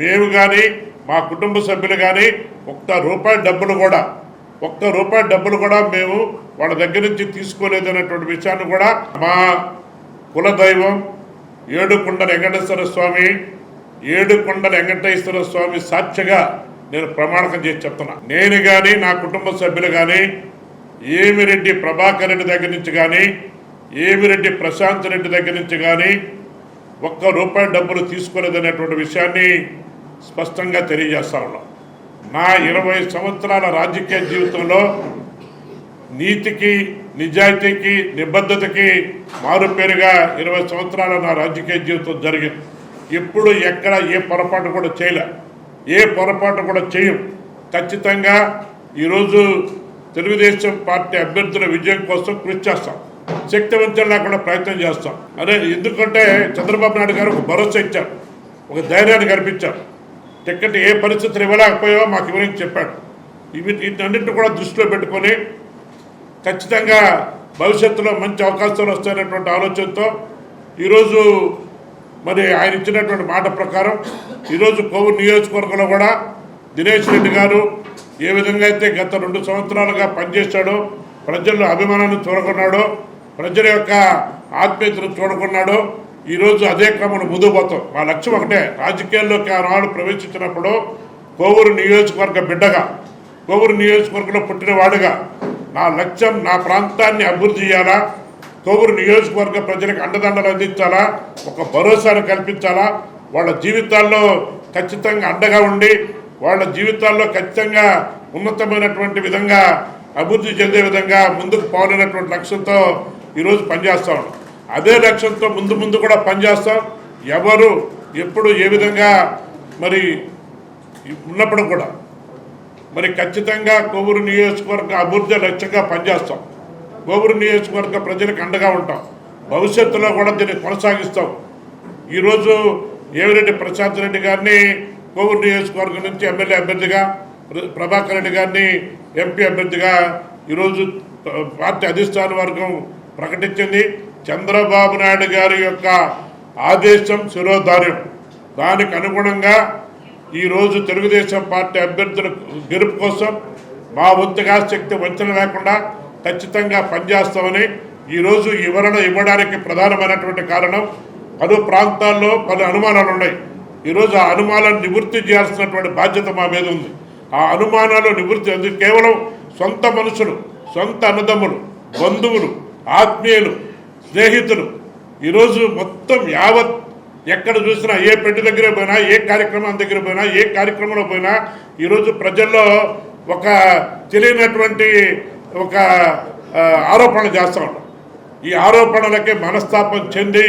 మేము కానీ మా కుటుంబ సభ్యులు కానీ ఒక్క రూపాయి డబ్బులు కూడా ఒక్క రూపాయి డబ్బులు కూడా మేము వాళ్ళ దగ్గర నుంచి తీసుకోలేదు అనేటువంటి విషయాన్ని కూడా మా కులదైవం ఏడుకొండ వెంకటేశ్వర స్వామి ఏడుకొండల వెంకటేశ్వర స్వామి సాక్షిగా నేను ప్రమాణకం చేసి చెప్తున్నా. నేను కానీ నా కుటుంబ సభ్యులు కానీ ఏమిరెడ్డి ప్రభాకర్ రెడ్డి దగ్గర నుంచి కానీ ఏమిరెడ్డి ప్రశాంత్ రెడ్డి దగ్గర నుంచి కానీ ఒక్క రూపాయి డబ్బులు తీసుకోలేదనేటువంటి విషయాన్ని స్పష్టంగా తెలియజేస్తా ఉన్నాం. నా ఇరవై సంవత్సరాల రాజకీయ జీవితంలో నీతికి నిజాయితీకి నిబద్ధతకి మారుపేరుగా ఇరవై సంవత్సరాల నా రాజకీయ జీవితం జరిగింది. ఎప్పుడు ఎక్కడ ఏ పొరపాటు కూడా చేయలే. ఏ పొరపాటు కూడా చేయం ఖచ్చితంగా ఈరోజు తెలుగుదేశం పార్టీ అభ్యర్థుల విజయం కోసం కృషి చేస్తాం. శక్తివంతం లేకుండా ప్రయత్నం చేస్తాం. అదే ఎందుకంటే చంద్రబాబు నాయుడు గారు ఒక భరోసా ఇచ్చారు. ఒక ధైర్యాన్ని కనిపించారు టికెట్ ఏ పరిస్థితులు ఇవ్వలేకపోయావో మాకు ఇవ్వని చెప్పాడు. ఇవి వీటన్నింటిని కూడా దృష్టిలో పెట్టుకొని ఖచ్చితంగా భవిష్యత్తులో మంచి అవకాశాలు వస్తాయనేటువంటి ఆలోచనతో ఈరోజు మరి ఆయన ఇచ్చినటువంటి మాట ప్రకారం ఈరోజు కోవిడ్ నియోజకవర్గంలో కూడా దినేష్ రెడ్డి గారు ఏ విధంగా అయితే గత రెండు సంవత్సరాలుగా పనిచేశాడో ప్రజల్లో అభిమానాన్ని చూడకున్నాడో ప్రజల యొక్క ఆత్మీయతను చూడకున్నాడో ఈరోజు అదే క్రమంలో ముందుకు పోతాం మా లక్ష్యం ఒకటే రాజకీయాల్లోకి ఆనాడు ప్రవేశించినప్పుడు కోవూరు నియోజకవర్గ బిడ్డగా కోవూరు నియోజకవర్గంలో పుట్టినవాడుగా నా లక్ష్యం నా ప్రాంతాన్ని అభివృద్ధి చేయాలా? కోవూరు నియోజకవర్గ ప్రజలకు అండదండలు అందించాలా? ఒక భరోసాను కల్పించాలా? వాళ్ళ జీవితాల్లో ఖచ్చితంగా అండగా ఉండి వాళ్ళ జీవితాల్లో ఖచ్చితంగా ఉన్నతమైనటువంటి విధంగా అభివృద్ధి చెందే విధంగా ముందుకు పోవాలనేటువంటి లక్ష్యంతో ఈరోజు పనిచేస్తా ఉన్నాం. అదే లక్ష్యంతో ముందు ముందు కూడా పనిచేస్తాం. ఎవరు ఎప్పుడు ఏ విధంగా మరి ఉన్నప్పుడు కూడా మరి ఖచ్చితంగా కొవ్వూరు నియోజకవర్గ అభివృద్ధి లక్ష్యంగా పనిచేస్తాం. కొవ్వూరు నియోజకవర్గ ప్రజలకు అండగా ఉంటాం. భవిష్యత్తులో కూడా దీన్ని కొనసాగిస్తాం. ఈరోజు ఏవిరెడ్డి ప్రశాంత్ రెడ్డి గారిని కొవ్వూరు నియోజకవర్గం నుంచి ఎమ్మెల్యే అభ్యర్థిగా ప్రభాకర్ రెడ్డి గారిని ఎంపీ అభ్యర్థిగా ఈరోజు పార్టీ అధిష్టాన వర్గం ప్రకటించింది. చంద్రబాబు నాయుడు గారి యొక్క ఆదేశం శిరోధార్యం. దానికి అనుగుణంగా ఈరోజు తెలుగుదేశం పార్టీ అభ్యర్థుల గెలుపు కోసం మా వంతుగా శక్తి వంచన లేకుండా ఖచ్చితంగా పనిచేస్తామని ఈరోజు వివరణ ఇవ్వడానికి ప్రధానమైనటువంటి కారణం పలు ప్రాంతాల్లో పలు అనుమానాలు ఉన్నాయి ఈరోజు ఆ అనుమానాలను నివృత్తి చేయాల్సినటువంటి బాధ్యత మా మీద ఉంది. ఆ అనుమానాలు నివృత్తి అది కేవలం సొంత మనుషులు సొంత అన్నదమ్ములు బంధువులు ఆత్మీయులు స్నేహితులు. ఈరోజు మొత్తం యావత్ ఎక్కడ చూసినా ఏ పెట్టి దగ్గర పోయినా ఏ కార్యక్రమం దగ్గర పోయినా ఏ కార్యక్రమంలో పోయినా ఈరోజు ప్రజల్లో ఒక తెలియనటువంటి ఒక ఆరోపణలు చేస్తూ ఉంటాం. ఈ ఆరోపణలకే మనస్తాపం చెంది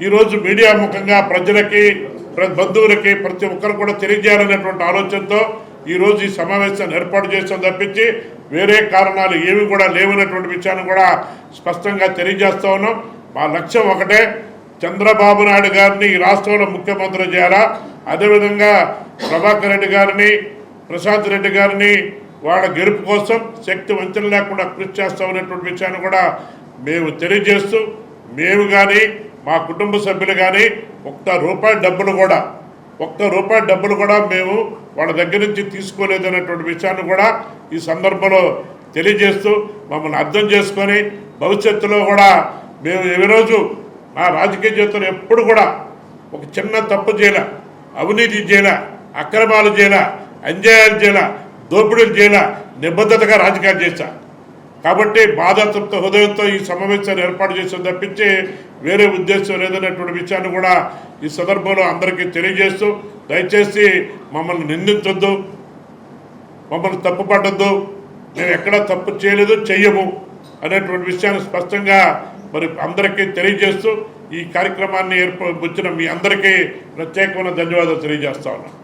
ఈరోజు మీడియా ముఖంగా ప్రజలకి ప్ర- బంధువులకి ప్రతి ఒక్కరు కూడా తెలియజేయాలనేటువంటి ఆలోచనతో ఈరోజు ఈ సమావేశాన్ని ఏర్పాటు చేస్తాం తప్పించి వేరే కారణాలు ఏమి కూడా లేవనేటువంటి విషయాన్ని కూడా స్పష్టంగా తెలియజేస్తా ఉన్నాం. మా లక్ష్యం ఒకటే చంద్రబాబు నాయుడు గారిని ఈ రాష్ట్రంలో ముఖ్యమంత్రి చేయాలా? అదేవిధంగా ప్రభాకర్ రెడ్డి గారిని ప్రశాంత్ రెడ్డి గారిని వాళ్ళ గెలుపు కోసం శక్తి వంచన లేకుండా కృషి చేస్తామనేటువంటి విషయాన్ని కూడా మేము తెలియజేస్తూ మేము కానీ మా కుటుంబ సభ్యులు కానీ ఒక్క రూపాయి డబ్బులు కూడా ఒక్క రూపాయి డబ్బులు కూడా మేము వాళ్ళ దగ్గర నుంచి తీసుకోలేదనేటువంటి విషయాన్ని కూడా ఈ సందర్భంలో తెలియజేస్తూ మమ్మల్ని అర్థం చేసుకొని భవిష్యత్తులో కూడా మేము ఈ రోజు మా రాజకీయ జీవితంలో ఎప్పుడు కూడా ఒక చిన్న తప్పు చేయలే అవినీతి చేయలే అక్రమాలు చేయలే అన్యాయాలు చేయలే దోపిడీలు చేయలే నిబద్ధతగా రాజకీయాలు చేశా కాబట్టి బాధాతృప్త హృదయంతో ఈ సమావేశాన్ని ఏర్పాటు చేసిన తప్పించి వేరే ఉద్దేశం లేదనేటువంటి విషయాన్ని కూడా ఈ సందర్భంలో అందరికీ తెలియజేస్తూ దయచేసి మమ్మల్ని నిందించొద్దు. మమ్మల్ని తప్పుపట్టద్దు మేము ఎక్కడా తప్పు చేయలేదు చెయ్యము అనేటువంటి విషయాన్ని స్పష్టంగా మరి అందరికీ తెలియజేస్తూ ఈ కార్యక్రమాన్ని ఏర్ప వచ్చిన మీ అందరికీ ప్రత్యేకమైన ధన్యవాదాలు తెలియజేస్తా ఉన్నాను